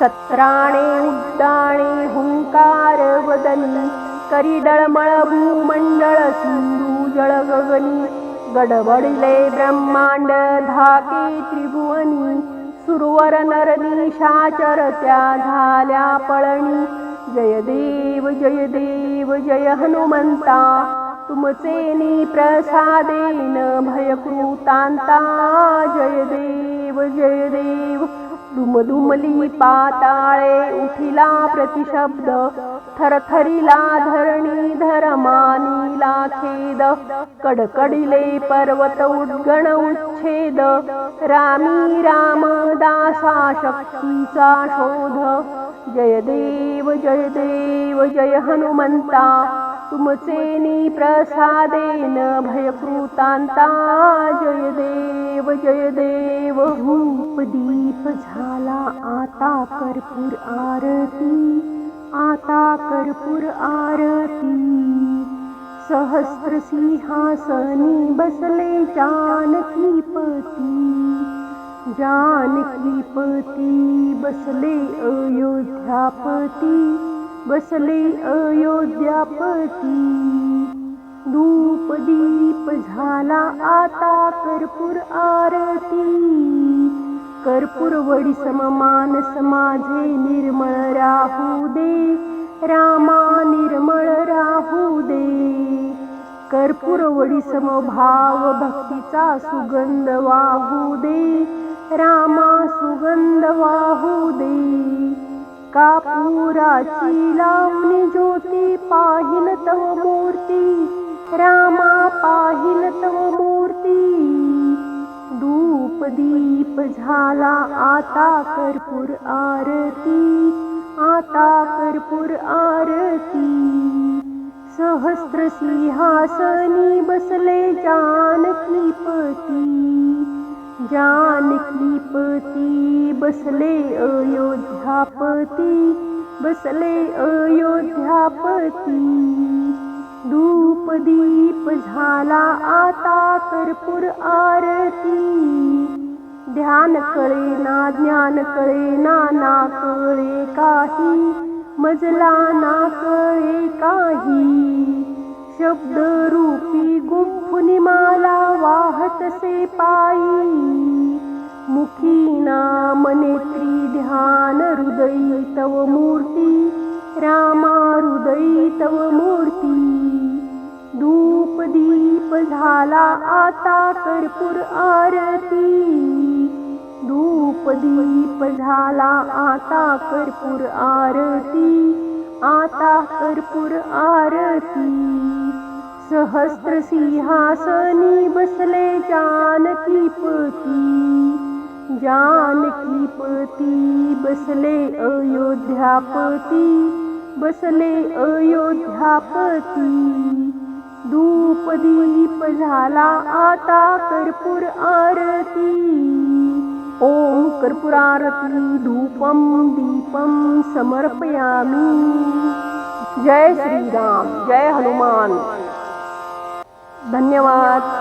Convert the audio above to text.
सत्राणे उड्डाणे हुंकार वदनी करिदळमळ भूमंडळ सिंधू जळ गगनी गडबडले ब्रह्मांड धाके त्रिभुवनी सुरवर नरनिशाचर त्या झाल्या पळणी जय देव जय देव जय हनुमंता तुमचे नी प्रसादेन भयकृतांता जय देव जय देव दुमदुमली पाताळे उठिला प्रतिशब्द थरथरिला धरणी धरमानीला खेद कडकडीले पर्वत उद्गण उच्छेद रामी रामदासा शक्तीचा शोध. जय देव जय देव जय हनुमंता तुमचे प्रसादेन भयकृतांता जय देव जय देव. दीप झाला आता कर्पूर आरती आता कर्पूर आरती. सहस्र सिंहासनी बसले जानकी पती जानकी पती बसले अयोध्यापती. बसले अयोध्यापती. धूप दीप झाला आता कर्पूर आरती. कर्पूर वडी सममान समाजे निर्मळ राहू दे. रामा निर्मळ राहू दे. कर्पूर वडी समभाव भक्तीचा सुगंध वाहू दे. रामा सुगंध वाहू दे. कापुराची लावणी ज्योती पाहिल तव मूर्ती? रामा पाहिल तव मूर्ती? धूप दीप झाला आता कर्पूर आरती आता कर्पूर आरती। सहस्र सिंहासनी बसले जानकी पती जानकी पती बसले अयोध्यापती बसले अयोध्यापती. धूप दीप झाला आता कर्पूर आरती. ध्यान कळे ना ज्ञान कळे ना ना कळे काही मजला ना कळे काही. शब्द रूपी गुंफुनी माला वाहतसे पायी। मुखी नाम नेत्री ध्यान हृदयी तव मूर्ती। रामा हृदयी तव मूर्ती। धूप दीप झाला आता कर्पूर आरती। धूप दीप झाला आता कर्पूर आरती। आता कर्पूर आरती. सहस्र सिंहासनी बसले जानकी पती. जानकी पती बसले अयोध्यापती बसले अयोध्यापती धूप दीप झाला आता कर्पूर आरती. ओम कर्पूरारती धूपम दीपम समर्पयामी। जय श्रीराम जय हनुमान। धन्यवाद।